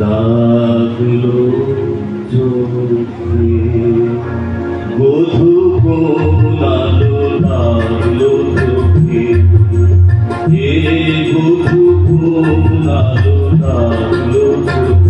লাগল চোখে। বধু কোলালো লাগল চোখে। এ বধু কোলালো লাগল চোখে।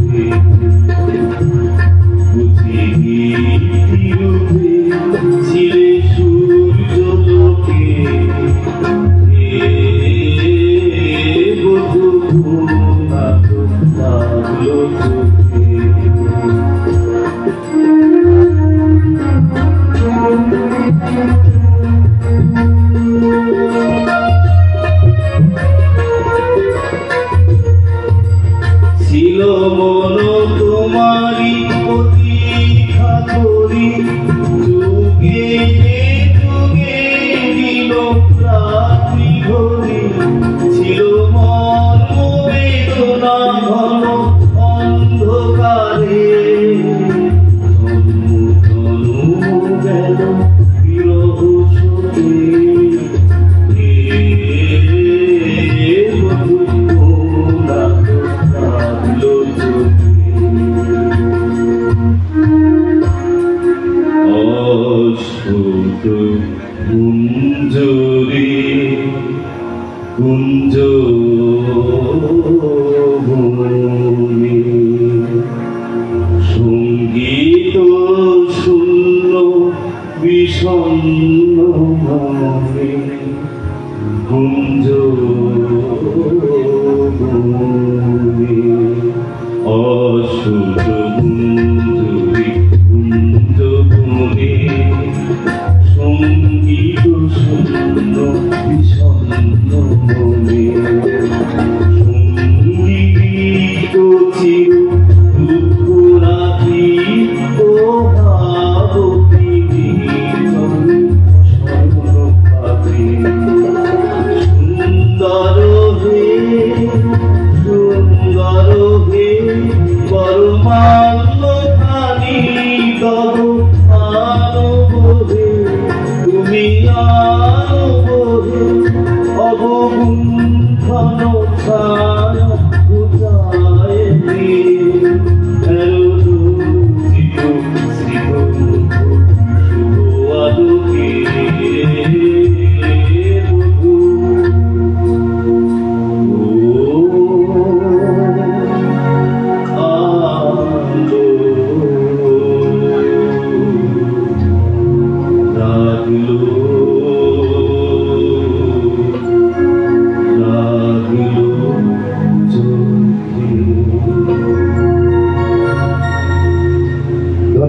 মন তোমারি কুঞ্জ সংগীত শূন্য বিষণ্ণ মনে কুঞ্জ অসুর আছে দুপুরাতি ও ভাবতি সুন্দর হে সুন্দর হে পরমা